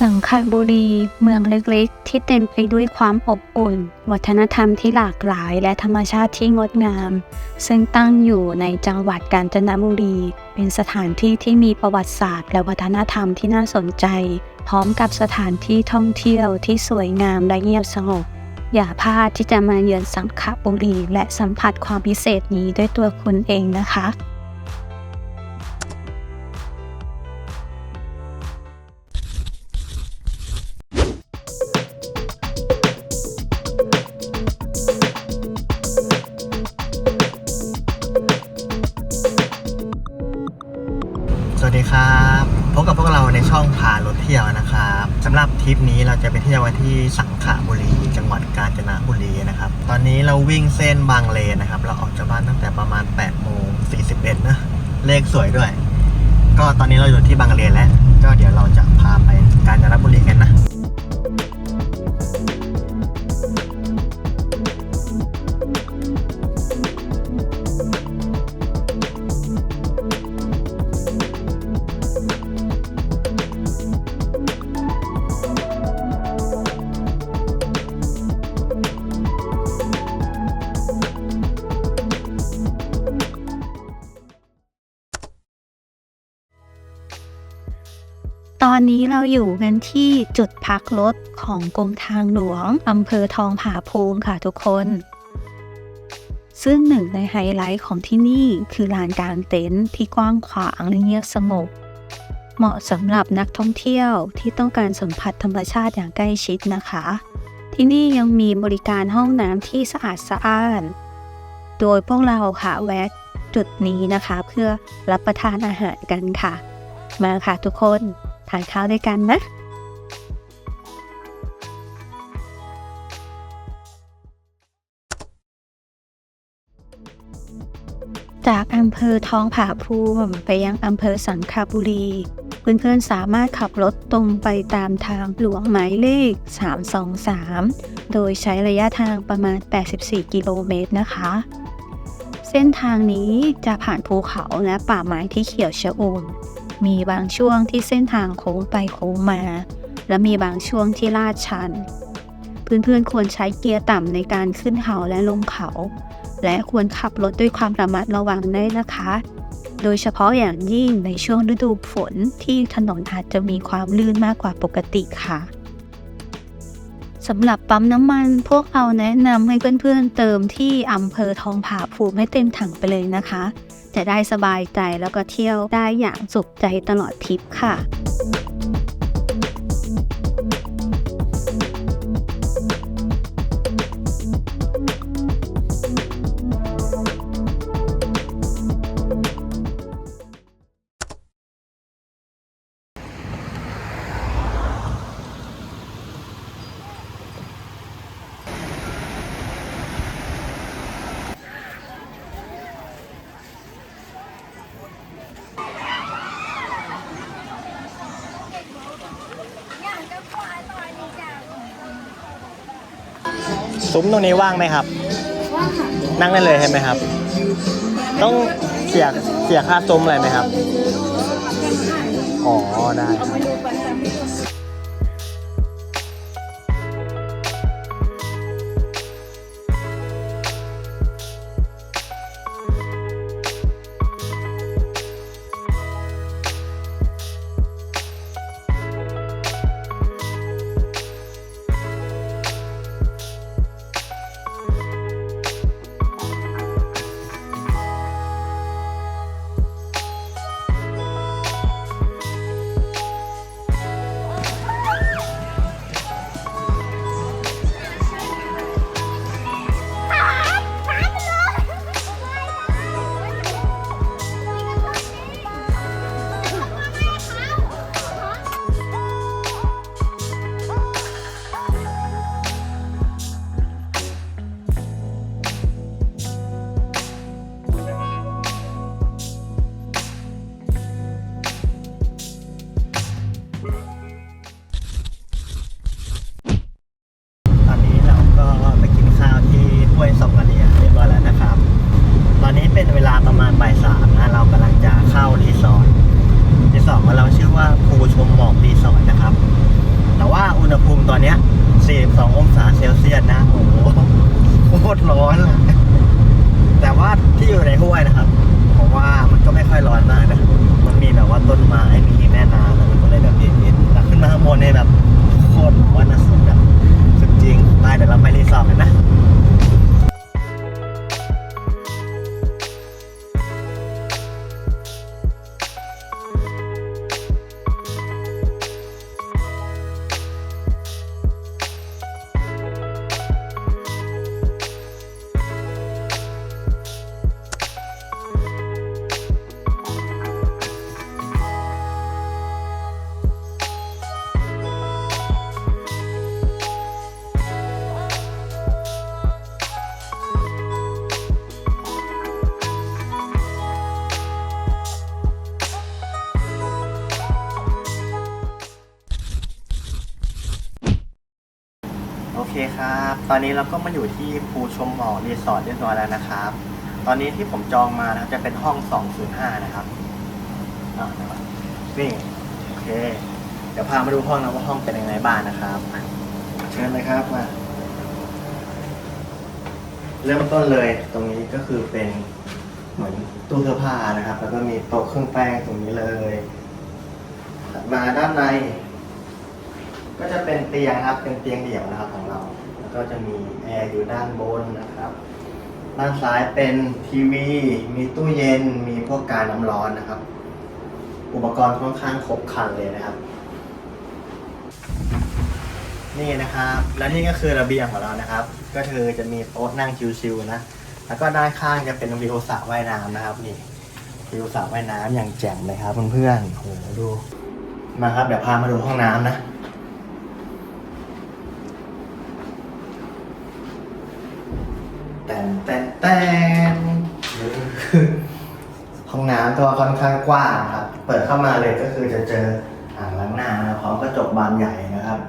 สังขบุรีเมืองเล็กๆ ที่เต็มไปด้วยความอบอุ่น วัฒนธรรมที่หลากหลายและธรรมชาติที่งดงาม ซึ่งตั้งอยู่ในจังหวัดกาญจนบุรี เป็นสถานที่ที่มีประวัติศาสตร์ และวัฒนธรรมที่น่าสนใจ พร้อมกับสถานที่ท่องเที่ยวที่สวยงามและเงียบสงบ อย่าพลาดที่จะมาเยือนสังขบุรี และสัมผัสความพิเศษนี้ด้วยตัวคุณเองนะคะ รถเที่ยวนะครับสำหรับทริปนี้เราจะไปเที่ยวกันที่สังขบุรี จังหวัดกาญจนบุรีนะครับ ตอนนี้เราวิ่งเส้นบางเลนนะครับ เราออกจากบ้านตั้งแต่ประมาณ8โมง41นะเลขสวยด้วย ก็ตอนนี้เราอยู่ที่บางเลนแล้ว ก็เดี๋ยวเราจะพาไปกาญจนบุรีกันนะ อนนี้เราอยู่กันที่จุดพักรถของกรมทางหลวงอำเภอทองผาภูมิค่ะทุกคน ซึ่งหนึ่งในไฮไลท์ของที่นี่คือลานกลางเต็นท์ที่กว้างขวางและเงียบสงบ เหมาะสำหรับนักท่องเที่ยวที่ต้องการสัมผัสธรรมชาติอย่างใกล้ชิดนะคะ ที่นี่ยังมีบริการห้องน้ำที่สะอาดสะอ้าน โดยพวกเราค่ะแวะจุดนี้นะคะ เพื่อรับประทานอาหารกันค่ะ มาค่ะทุกคน ทานข้าวด้วยกันนะจากอำเภอทองผาภูมิไปยังอำเภอสังขบุรี เพื่อนๆสามารถขับรถตรงไปตามทางหลวงหมายเลข 323 โดยใช้ระยะทางประมาณ 84 กิโลเมตรนะคะ เส้นทางนี้จะผ่านภูเขาและป่าไม้ที่เขียวชอุ่ม มีบางช่วงที่เส้นทางโค้งไปโค้งมา และมีบางช่วงที่ลาดชัน เพื่อนๆควรใช้เกียร์ต่ำในการขึ้นเขาและลงเขา และควรขับรถด้วยความระมัดระวังด้วยนะคะ โดยเฉพาะอย่างยิ่งในช่วงฤดูฝนที่ถนนอาจจะมีความลื่นมากกว่าปกติค่ะสำหรับปั๊มน้ำมันพวกเราแนะนำให้เพื่อนๆเติมที่อำเภอทองผาภูมิให้เต็มถังไปเลยนะคะ จะได้สบายใจแล้วก็เที่ยวได้อย่างสุขใจตลอดทริปค่ะ ซุ้มตรงนี้ว่างไหมครับนั่งได้เลยใช่ไหมครับ ต้องเสียเสียค่าซุ้มอะไรไหมครับ อ๋อได้ครับ นี้เป็นเวลาประมาณบ่ายสามนะเรากำลังจะเข้ารีสอร์ทรีสอร์ทของเราชื่อว่าภูชมหมอกรีสอร์ทนะครับ แต่ว่าอุณหภูมิตอนเนี้ย42องศาเซลเซียสนะโอ้โหโคตรร้อนแต่ว่าที่อยู่ในห้วยนะครับเพราะว่ามันก็ไม่ค่อยร้อนมากนะมันมีแบบว่าต้นไม้มีแม่น้ำมันก็เลยแบบเย็นๆแต่ขึ้นมาข้างบนเนี่ยแบบโคตรร้อนนะสุดแบบสุดจริงไปเดี๋ยวเราไปรีสอร์ทกันนะ ตอนนี้เราก็มาอยู่ที่ภูชมหมอกรีสอร์ทเรียบร้อยแล้วนะครับ ตอนนี้ที่ผมจองมานะครับจะเป็นห้อง 205 นะครับนี่โอเค เดี๋ยวพามาดูห้องนะว่าห้องเป็นยังไงบ้างนะครับ เชิญเลยครับมาเริ่มต้นเลยตรงนี้ก็คือเป็นเหมือนตู้เสื้อผ้านะครับ แล้วก็มีโต๊ะเครื่องแป้งตรงนี้เลยมาด้านใน ก็จะเป็นเตียงครับ เป็นเตียงเดี่ยวนะครับของเรา ก็จะมีแอร์อยู่ด้านบนนะครับ ด้านซ้ายเป็นทีวี มีตู้เย็น มีพวกการน้ำร้อนนะครับ อุปกรณ์ค่อนข้างครบครันเลยนะครับ นี่นะครับ และนี่ก็คือระเบียงของเรานะครับ ก็คือจะมีโต๊ะนั่งชิวๆนะ แล้วก็ด้านข้างจะเป็นวิวสระว่ายน้ำนะครับนี่วิวสระว่ายน้ำอย่างแจ่มเลยครับเพื่อนๆโหดูมาครับเดี๋ยวพามาดูห้องน้ำนะ แต่ นแตนแตนห้องน้ำก็ค่อนข้างกว้างครับ เปิดเข้ามาเลยก็คือจะเจออ่างล้างหน้านะพร้อมกระจกบานใหญ่นะครับ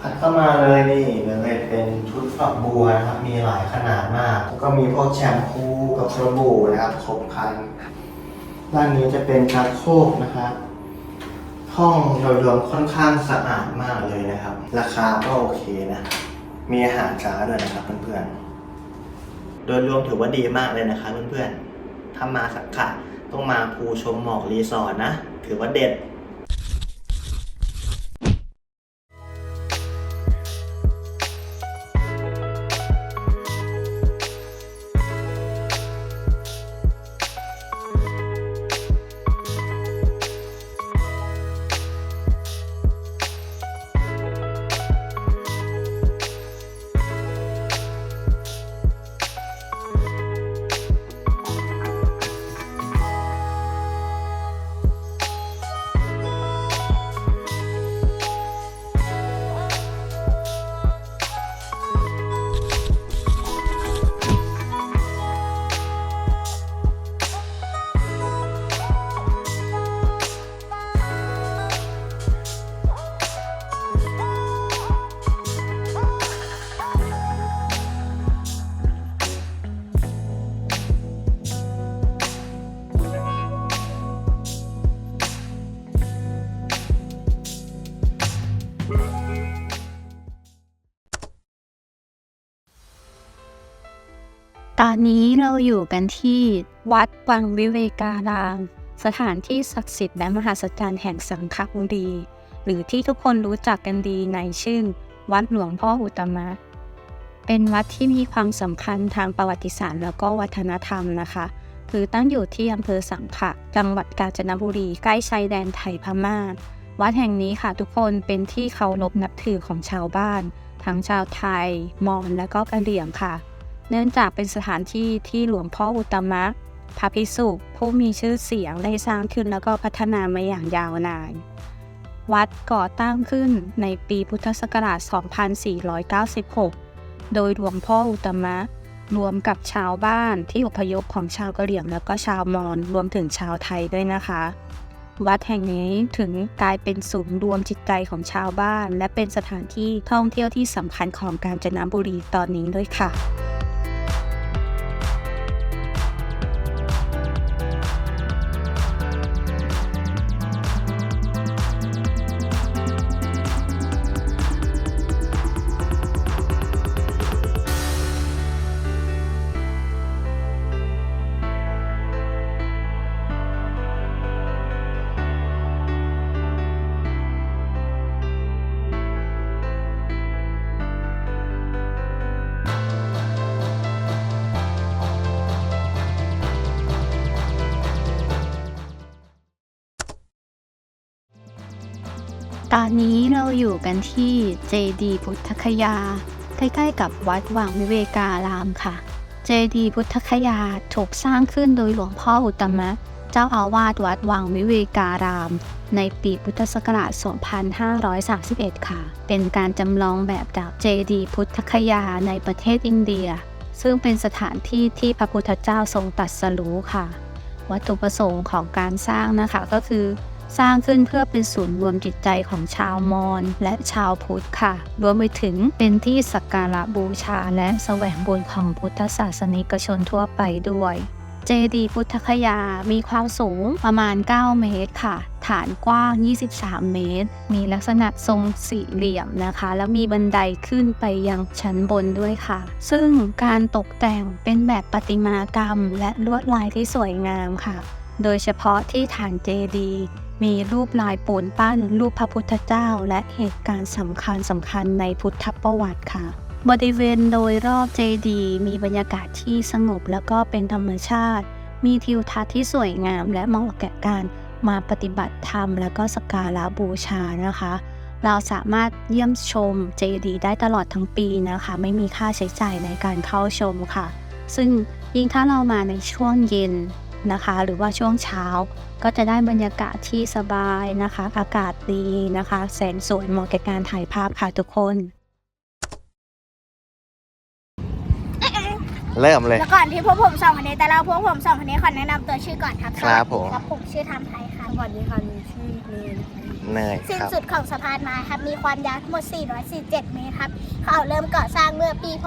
ถัดเข้ามาเลยนี่เลยเป็นชุดฝักบัวนะครับ มีหลายขนาดมาก แล้วก็มีพวกแชมพูกับสบู่นะครับครบครันด้านนี้จะเป็นชักโครกนะครับห้องโดยรวมค่อนข้างสะอาดมากเลยนะครับ ราคาก็โอเคนะ มีอาหารช้าด้วยนะครับเพื่อนๆ โดยรวมถือว่าดีมากเลยนะคะเพื่อนๆถ้ามาสักขะต้องมาภูชมหมอกรีสอร์ทนะ ถือว่าเด็ด ตอนนี้เราอยู่กันที่วัดวังวิเวการาม สถานที่ศักดิ์สิทธิ์และมหัศจรรย์แห่งสังฆบุรี หรือที่ทุกคนรู้จักกันดีในชื่อ วัดหลวงพ่ออุตตมะ เป็นวัดที่มีความสำคัญทางประวัติศาสตร์แล้วก็วัฒนธรรมนะคะคือตั้งอยู่ที่อำเภอสังขะจังหวัดกาญจนบุรีใกล้ชายแดนไทยพม่า วัดแห่งนี้ค่ะทุกคนเป็นที่เคารพนับถือของชาวบ้าน ทั้งชาวไทย มอญและก็กะเหรี่ยงค่ะ เนื่องจากเป็นสถานที่ที่หลวงพ่ออุตมะพระภิกษุผู้มีชื่อเสียงได้สร้างขึ้นแล้วก็พัฒนามาอย่างยาวนาน วัดก่อตั้งขึ้นในปีพุทธศักราช 2496 โดยหลวงพ่ออุตตมะรวมกับชาวบ้านที่อพยพของชาวกะเหรี่ยงแล้วก็ชาวมอญรวมถึงชาวไทยด้วยนะคะ วัดแห่งนี้ถึงกลายเป็นศูนย์รวมจิตใจของชาวบ้าน และเป็นสถานที่ท่องเที่ยวที่สำคัญของกาญจนบุรีตอนนี้ด้วยค่ะ ตอนนี้เราอยู่กันที่เจดีพุทธคยา ใกล้ๆกับวัดวังวิเวการามค่ะ เจดีพุทธคยาถูกสร้างขึ้นโดยหลวงพ่ออุตมะ เจ้าอาวาสวัดวังวิเวการาม ในปีพุทธศักราช 2531 ค่ะ เป็นการจำลองแบบจากเจดีพุทธคยาในประเทศอินเดีย ซึ่งเป็นสถานที่ที่พระพุทธเจ้าทรงตรัสรู้ค่ะ วัตถุประสงค์ของการสร้างนะคะก็คือ สร้างขึ้นเพื่อเป็นศูนย์รวมจิตใจของชาวมอญและชาวพุทธค่ะ รวมไปถึงเป็นที่สักการะบูชาและแสวงบุญของพุทธศาสนิกชนทั่วไปด้วยเจดีย์พุทธคยา มีความสูงประมาณ 9 เมตรค่ะ ฐานกว้าง 23 เมตร มีลักษณะทรงสี่เหลี่ยมนะคะ แล้วมีบันไดขึ้นไปยังชั้นบนด้วยค่ะ ซึ่งการตกแต่งเป็นแบบประติมากรรมและลวดลายที่สวยงามค่ะ โดยเฉพาะที่ฐานเจดีย์มีรูปลายปูนปั้น รูปพระพุทธเจ้า และเหตุการณ์สำคัญสำคัญในพุทธประวัติค่ะ บริเวณโดยรอบเจดีย์มีบรรยากาศที่สงบแล้วก็เป็นธรรมชาติ มีทิวทัศน์ที่สวยงามและเหมาะแก่การมาปฏิบัติธรรม และก็สักการะบูชานะคะ เราสามารถเยี่ยมชมเจดีย์ได้ตลอดทั้งปีนะคะ ไม่มีค่าใช้จ่ายในการเข้าชมค่ะ ซึ่งยิ่งถ้าเรามาในช่วงเย็น นะคะ หรือว่าช่วงเช้าก็จะได้บรรยากาศที่สบายนะคะ อากาศดีนะคะ แสงสวยเหมาะแก่การถ่ายภาพค่ะทุกคน เริ่มเลย แล้วก่อนที่พวกผมสองคนนี้แต่เราพวกผมสองคนนี้ขอแนะนำตัวชื่อก่อนครับครับผม ครับผมชื่อทำไทยครับสวัสดีค่ะหนูชื่อเนยเนยสิ้นครับสุดของสะพานไม้ครับ มีความยาวทั้งหมด 447 เมตรครับ เขาเริ่มก่อสร้างเมื่อปีพ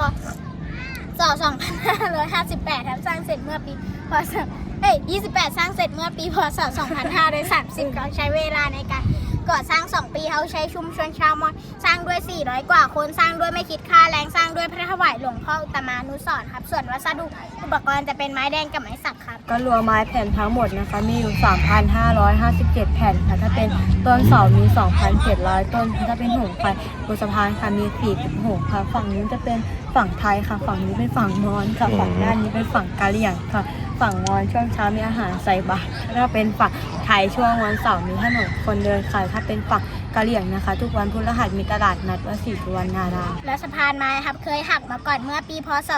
ศ 2558 ครับ สร้างเสร็จเมื่อปีพศ เอ้ย28 สร้างเสร็จเมื่อปีพศ 2530เขาใช้เวลาในการก่อสร้าง 2 ปีเขาใช้ชุมชนชาวมอญสร้างด้วย 400 กว่าคนสร้างด้วยไม่คิดค่าแรงสร้างด้วยพระถวายหลวงพ่ออุตตมานุสรณ์ครับ ส่วนวัสดุอุปกรณ์จะเป็นไม้แดงกับไม้สักครับ ก็รวมไม้แผ่นทั้งหมดนะคะ มีอยู่ 3,557 แผ่นค่ะถ้าเป็นต้นเสามี 2,700 ต้น ถ้าเป็นหงส์ไฟบนสะพานค่ะมี40หงส์ค่ะ ฝั่งนี้จะเป็นฝั่งไทยค่ะ ฝั่งนี้เป็นฝั่งมอญค่ะ ฝั่งด้านนี้เป็นฝั่งกะเหรี่ยงค่ะ ฝั่งมอญช่วงเช้ามีอาหารใส่บาตรถ้าเป็นฝั่งไทยช่วงวันเสาร์มีถนนคนเดินค่ะถ้าเป็นฝั่งกะเหรี่ยงนะคะ ทุกวันพฤหัสมีตลาดนัดวัดศรีสุวรรณารามและสะพานไม้ครับเคยหักมาก่อนเมื่อปีพศ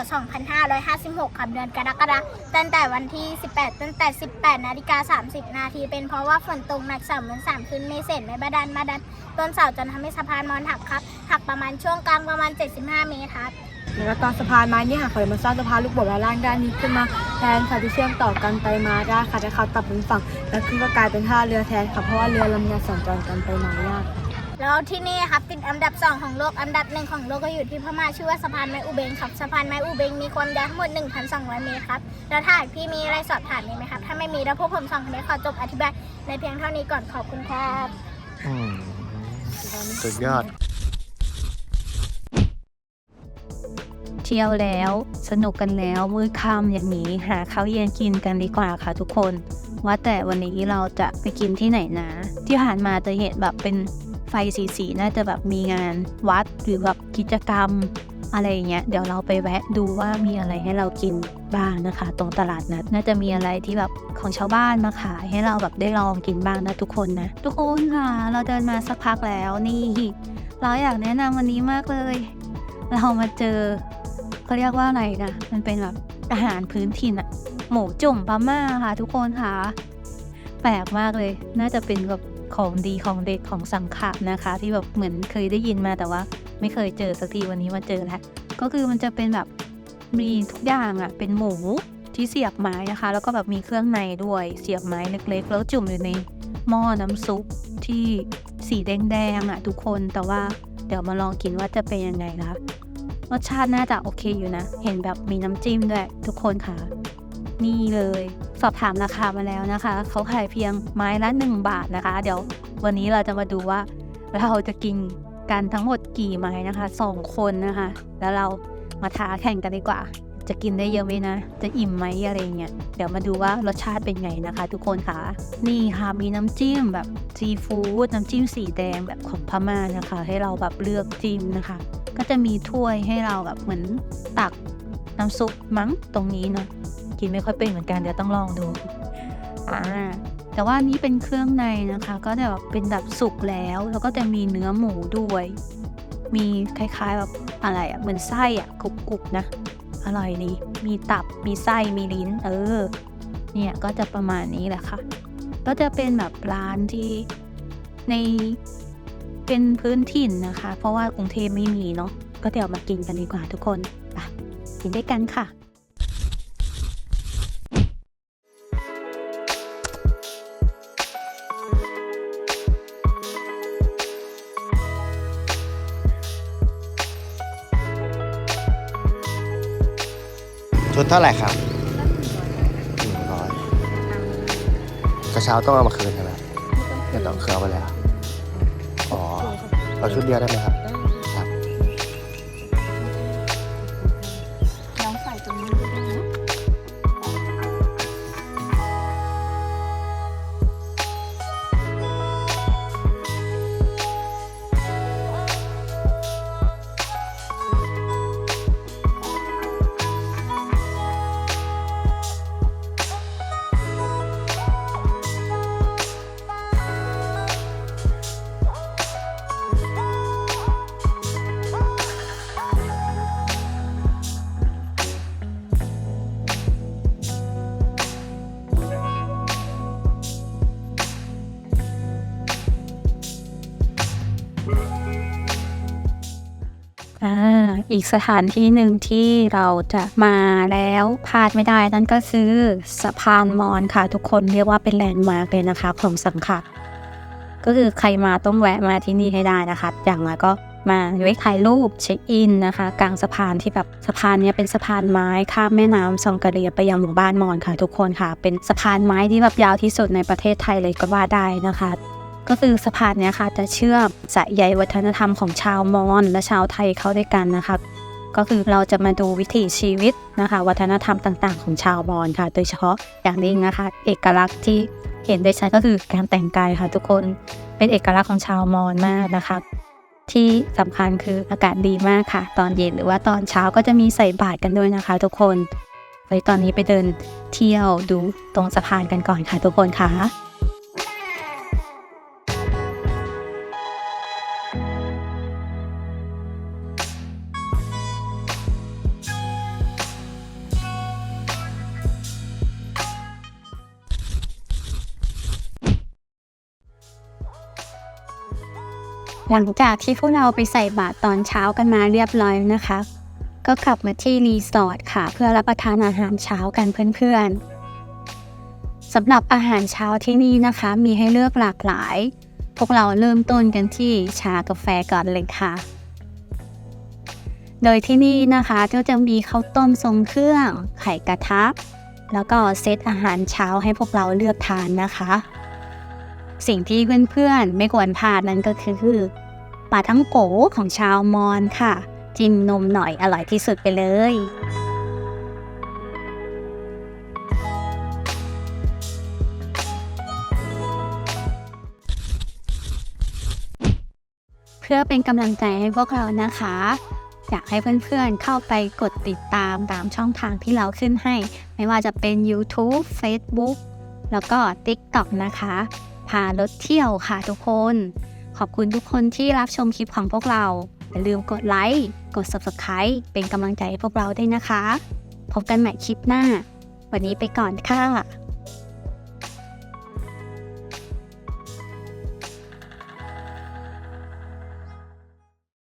2556ครับเดือนกรกฎาคมตั้งแต่วันที่ 18 ตั้งแต่ 18นาฬิกา30 นาทีเป็นเพราะว่าฝนตกหนักสามวันสามคืนไม่เสร็จไม่บาดันมาดันต้นเสาจนทำให้สะพานมอนหักครับหักประมาณช่วงกลางประมาณ 75 เมตรครับ แล้วก็ตอนสะพานไม้นี่ค่ะเขาเลยมาสร้างสะพานลูกโบดและล่างด้านนี้ขึ้นมาแทนค่ะที่เชื่อมต่อกันไปมาได้ค่ะแต่เขาตัดเป็นฝั่ง แล้วขึ้นก็กลายเป็นท่าเรือแทนค่ะเพราะว่าเรือลำเลียงสัญจรกันไปมายากแล้วที่นี่ครับติดอันดับ 2 ของโลกอันดับหนึ่งของโลกก็อยู่ที่พม่าชื่อว่าสะพานไม้อูเบงครับสะพานไม้อูเบงมีความยาวทั้งหมด 1,200 เมตรครับแล้วถ้าพี่มีอะไรสอบถามมีไหมครับ ถ้าไม่มีแล้วพวกผมสองคนนี้ขอจบอธิบายในเพียงเท่านี้ก่อนขอบคุณครับอืมสุดยอด เที่ยวแล้ว สนุกกันแล้วมื้อค่ำอย่างนี้หาข้าวเย็นกินกันดีกว่าค่ะทุกคน ว่าแต่วันนี้เราจะไปกินที่ไหนนะ ที่ผ่านมาจะเห็นแบบเป็นไฟสีสีๆน่าจะแบบมีงานวัดหรือแบบกิจกรรมอะไรอย่างเงี้ยเดี๋ยวเราไปแวะดูว่ามีอะไรให้เรากินบ้างนะคะ ตรงตลาดนัดน่าจะมีอะไรที่แบบของชาวบ้านมาขายให้เราแบบได้ลองกินบ้างนะทุกคนนะทุกคนค่ะ เราเดินมาสักพักแล้วนี่ เราอยากแนะนำวันนี้มากเลย เรามาเจอ เขาเรียกว่าอะไรนะ มันเป็นแบบอาหารพื้นถิ่นอะหมูจุ่มพม่าค่ะ ทุกคนค่ะ แปลกมากเลย น่าจะเป็นแบบของดีของเด็ดของสังขะนะคะ ที่แบบเหมือนเคยได้ยินมาแต่ว่า ไม่เคยเจอสักทีวันนี้มาเจอแล้วก็คือมันจะเป็นแบบมีทุกอย่างอะเป็นหมูที่เสียบไม้นะคะ แล้วก็แบบมีเครื่องในด้วยเสียบไม้เล็ก ๆ แล้วจุ่มอยู่ในหม้อน้ำซุปที่สีแดงๆอะทุกคนแต่ว่าเดี๋ยวมาลองกินว่าจะเป็นยังไงนะคะ รสชาติน่าจะโอเคอยู่นะ เห็นแบบมีน้ำจิ้มด้วยทุกคนค่ะ นี่เลย สอบถามราคามาแล้วนะคะ เขาขายเพียงไม้ละ 1 บาทนะคะ เดี๋ยววันนี้เราจะมาดูว่า เราจะกินกันทั้งหมดกี่ไม้นะคะ 2 คนนะคะ แล้วเรามาท้าแข่งกันดีกว่า จะกินได้เยอะไหมนะ จะอิ่มไหมอะไรเงี้ย เดี๋ยวมาดูว่ารสชาติเป็นไงนะคะ ทุกคนค่ะ นี่ค่ะมีน้ำจิ้มแบบซีฟู้ดน้ำจิ้มสีแดงแบบของพม่านะคะ ให้เราแบบเลือกจิ้มนะคะ ก็จะมีถ้วยให้เราแบบเหมือนตักน้ำซุปมั้งตรงนี้เนาะกินไม่ค่อยเป็นเหมือนกันเดี๋ยวต้องลองดูอ่าแต่ว่านี้เป็นเครื่องในนะคะ ก็จะแบบเป็นแบบสุกแล้ว แล้วก็จะมีเนื้อหมูด้วย มีคล้ายๆแบบอะไรอะ่ะเหมือนไส้อะ่ะกรุบๆนะ อร่อยดี มีตับ มีไส้ มีลิ้น เออ เนี่ยก็จะประมาณนี้แหละค่ะ ก็จะเป็นแบบร้านที่ในเป็นพื้นถิ่นนะคะ เพราะว่ากรุงเทพไม่มีเนาะ ก็เดี๋ยวมากินกันดีกว่าทุกคนไปกินด้วยกันค่ะ ท่าไหร่ครับหนึ่งร้อยกระเช้าต้องเอามาคืนใช่ไหมเดี๋ยวต้องเคลียร์ไปแล้ว อ๋อ เอาชุดเดียวได้ไหมครับครับ อีกสถานที่หนึ่งที่เราจะมาแล้วพลาดไม่ได้นั่นก็คือสะพานมอญค่ะ ทุกคนเรียกว่าเป็นแลนด์มาร์กเลยนะคะ ของสังขะก็คือใครมาต้องแวะมาที่นี่ให้ได้นะคะ อย่างไรก็มาไว้ถ่ายรูปเช็คอินนะคะ กลางสะพานที่แบบสะพานนี้เป็นสะพานไม้ข้ามแม่น้ำซองกะเรียไปยังหมู่บ้านมอญค่ะ ทุกคนค่ะ เป็นสะพานไม้ที่แบบยาวที่สุดในประเทศไทยเลยก็ว่าได้นะคะ ก็คือสะพานเนี้ยค่ะจะเชื่อมสายใยวัฒนธรรมของชาวมอญและชาวไทยเข้าด้วยกันนะคะ ก็คือเราจะมาดูวิถีชีวิตนะคะ วัฒนธรรมต่างๆ ของชาวมอญค่ะ โดยเฉพาะอย่างยิ่งนะคะ เอกลักษณ์ที่เห็นได้ชัดก็คือการแต่งกายค่ะ ทุกคนเป็นเอกลักษณ์ของชาวมอญมากนะคะ ที่สำคัญคืออากาศดีมากค่ะ ตอนเย็นหรือว่าตอนเช้าก็จะมีใส่บาตรกันด้วยนะคะ ทุกคนไปตอนนี้ไปเดินเที่ยวดูตรงสะพานกันก่อนค่ะทุกคนค่ะ หลังจากที่พวกเราไปใส่บาตรตอนเช้ากันมาเรียบร้อยนะคะ ก็กลับมาที่รีสอร์ทค่ะ เพื่อรับประทานอาหารเช้ากันเพื่อนๆสำหรับอาหารเช้าที่นี่นะคะ มีให้เลือกหลากหลาย พวกเราเริ่มต้นกันที่ชากาแฟก่อนเลยค่ะ โดยที่นี่นะคะก็จะมีข้าวต้มทรงเครื่อง ไข่กระทะแล้วก็เซตอาหารเช้าให้พวกเราเลือกทานนะคะ สิ่งที่เพื่อนๆไม่ควรพลาดนั้นก็คือ ปลาทั้งโกของชาวมอญค่ะ จิ้มนมหน่อยอร่อยที่สุดไปเลยเพื่อเป็นกำลังใจให้พวกเรานะคะ อยากให้เพื่อนๆ เข้าไปกดติดตามตามช่องทางที่เราขึ้นให้ ไม่ว่าจะเป็น YouTube Facebook แล้วก็ TikTok นะคะ พารถเที่ยวค่ะทุกคน ขอบคุณทุกคนที่รับชมคลิปของพวกเรา อย่าลืมกดไลค์ กด Subscribe เป็นกำลังใจให้พวกเราด้วยนะคะ พบกันใหม่คลิปหน้า วันนี้ไปก่อนค่ะ